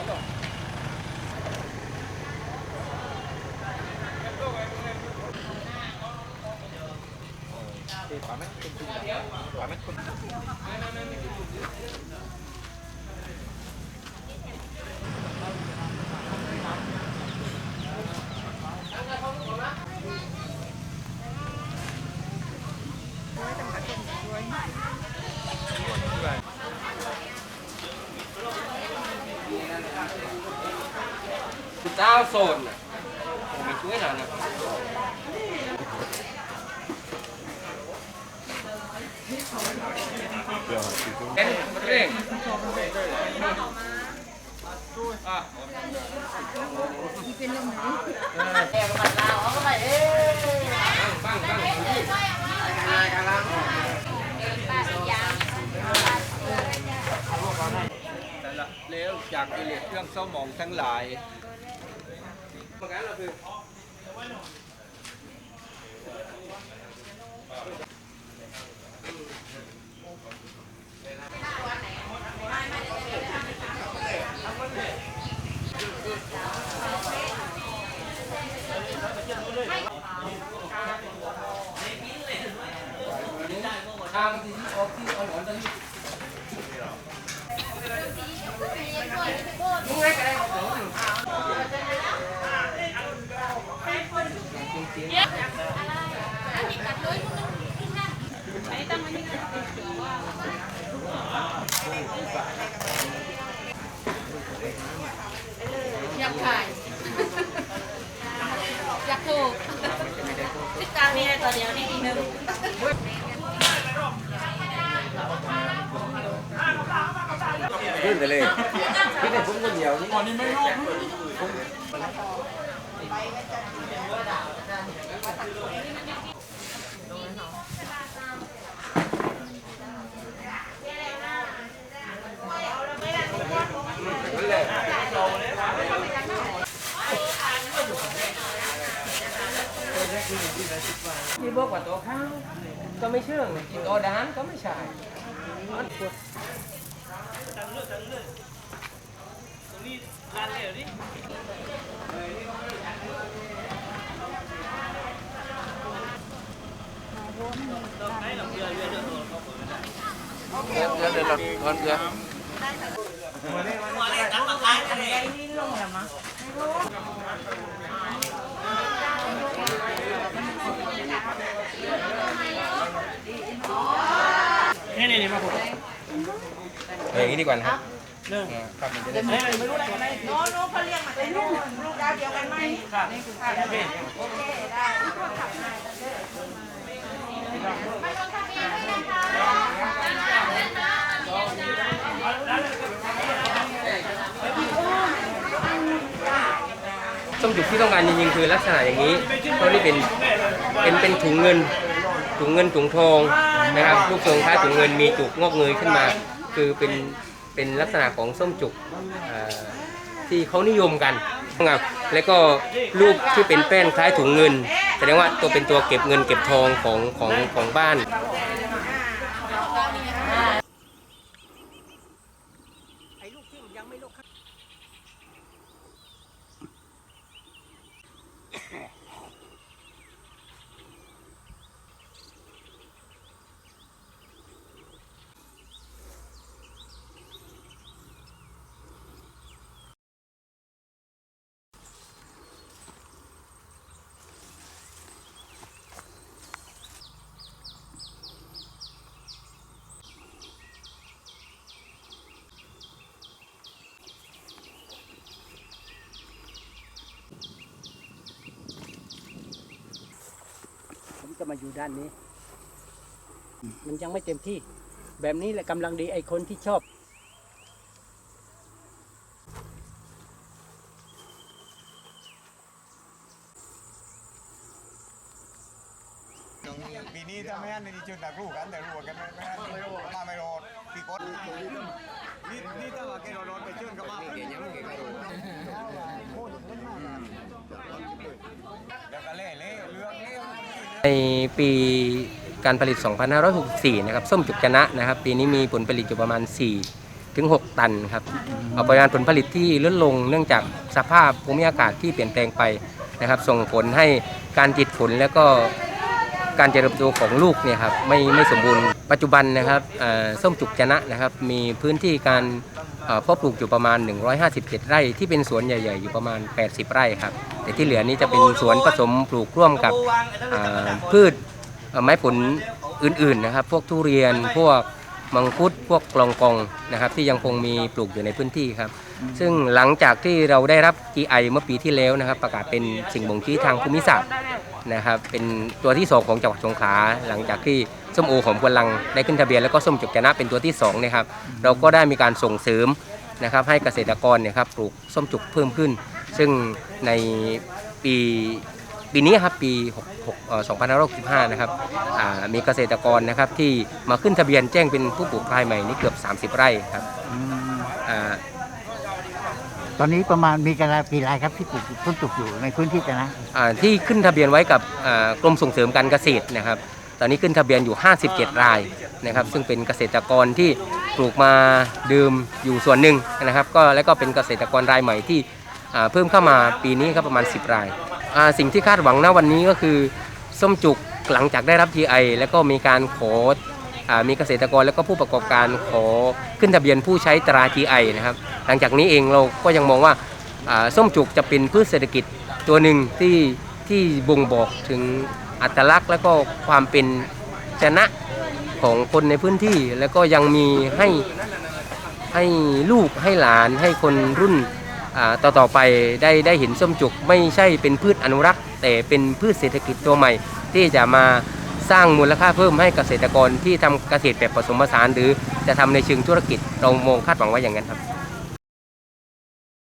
panas panas เจ้าโซนน่ะผมไปช่วยหน่อยนะเอ็นมาเร่งอะแอบมันลาวเอาลาไปเอ้ยบ้างบ้างอะไรกันล่ะแต่ละเลี้ยวจากกิเลสเครื่องเศร้าหมองทั้งหลาย เพราะงั้นเราคือ ทางที่ออกที่เอาหนอนตะลี่มึงไงก็ได้เอาของ อยากถ่าย อยากถูกติดตามมีอะไรตัวเดียวนี่ทีนึงขึ้นไปเลยขึ้นในผมคนเดียวนี่ตอนนี้ไม่รอบนั่นแหละ ที่บอกว่าตัวข้าวก็ไม่เชื่องกินตัวดานก็ไม่ใช่มันปวดเดี๋ยวเดี๋ยวเดี๋ยวก่อนเดี๋ยวนี่นี่นี่มาผม เอออย่างนี้ดีกว่านะครับครับมันจะได้ไม่รู้อะไรกันเลยน้องน้องเขาเรียกมาเป็นลูกลูกดาวเดียวกันไหมครับค่ะโอเคได้ก็ขับมาส้มจุกที่ต้องการจริงๆคือลักษณะอย่างนี้เพราะนี่เป็นเป็นเป็นถุงเงินถุงเงินถุงทองนะครับรูปทรงคล้ายถุงเงินมีจุกงอกเงยขึ้นมา คือเป็นเป็นลักษณะของส้มจุกที่เขานิยมกันนะครับแล้วก็รูปที่เป็นแป้นคล้ายถุงเงิน แสดงว่าตัวเป็นตัวเก็บเงินเก็บทองของของของบ้าน ผมจะมาอยู่ด้านนี้ มันยังไม่เต็มที่ แบบนี้แหละกำลังดีไอ้คนที่ชอบ ปีนี้ถ้าไม่งั้นนี่จุดดักลูกกันแต่รู้กันไม่ไม่งั้นมาไม่รอดปีกดนี่นี่ถ้าว่าแกโดไปเชื่อนกับมาเก่งยังเก่งกระโดดแล้วก็เล่เล่เรื่องเล่ ใน ปีการผลิต 2564 นะครับส้มจุกชนะนะครับ ปีนี้มีผลผลิตอยู่ประมาณ 4 ถึง 6 ตันครับเอาปริมาณผลผลิตที่ลดลงเนื่องจากสภาพภูมิอากาศที่เปลี่ยนแปลงไปนะครับ ส่งผลให้การติดผลแล้วก็ การเจริญเติบโตของลูกเนี่ยครับไม่ไม่สมบูรณ์ปัจจุบันนะครับส้มจุกจนะนะครับมีพื้นที่การเพาะปลูกอยู่ประมาณ 157 ไร่ ที่เป็นสวนใหญ่ ๆ อยู่ประมาณ 80 ไร่ครับแต่ที่เหลือนี้จะเป็นสวนผสมปลูกร่วมกับพืชไม้ผลอื่นๆนะครับ พวกทุเรียนพวก มังคุดพวกกลองกองนะครับที่ยังคงมีปลูกอยู่ในพื้นที่ครับ ซึ่งหลังจากที่เราได้รับ GI เมื่อปีที่แล้วนะครับ ประกาศเป็นสิ่งบ่งชี้ทางภูมิศาสตร์นะครับเป็นตัวที่ 2 ของจังหวัดสงขลาหลังจากที่ส้มโอของพลังได้ขึ้นทะเบียนแล้วก็ส้มจุกจนะเป็นตัวที่2นะครับเราก็ได้มีการส่งเสริมนะครับให้เกษตรกรเนี่ยครับปลูกส้มจุกเพิ่มขึ้น ซึ่งในปี ปีนี้ครับปี66เอ่อ2565 นะครับอ่ามีเกษตรกรนะครับที่มาขึ้นทะเบียนแจ้งเป็นผู้ปลูกรายใหม่นี่เกือบ 30 ไร่ครับอืมอ่าตอนนี้ประมาณมีกันกี่รายครับที่ปลูกต้นจุกอยู่ในพื้นที่จะนะอ่าที่ขึ้นทะเบียนไว้กับอ่ากรมส่งเสริมการเกษตรนะครับ ตอนนี้ขึ้นทะเบียนอยู่ 57 รายนะครับ ซึ่งเป็นเกษตรกรที่ปลูกมาเดิมอยู่ส่วนหนึ่งนะครับ ก็แล้วก็เป็นเกษตรกรรายใหม่ที่อ่าเพิ่มเข้ามาปีนี้ครับประมาณ 10 รายอ่า สิ่งที่คาดหวังณวันนี้ก็คือส้มจุกหลังจากได้รับ GI แล้วก็มีการขออมีเกษตรกรแล้วก็ผู้ประกอบการขอขึ้นทะเบียนผู้ใช้ตรา GI นะครับ หลังจากนี้เองเราก็ยังมองว่าส้มจุกจะเป็นพืชเศรษฐกิจตัวหนึ่งที่ที่บ่งบอกถึงอัตลักษณ์แล้วก็ความเป็นชนะของคนในพื้นที่ แล้วก็ยังมีให้ให้ลูกให้หลานให้คนรุ่น ต่อต่อไปได้ได้เห็นส้มจุกไม่ใช่เป็นพืชอนุรักษ์ แต่เป็นพืชเศรษฐกิจตัวใหม่ ที่จะมาสร้างมูลค่าเพิ่มให้เกษตรกรที่ทำเกษตรแบบผสมผสานหรือจะทำในเชิงธุรกิจเรามองคาดหวังไว้อย่างนั้นครับ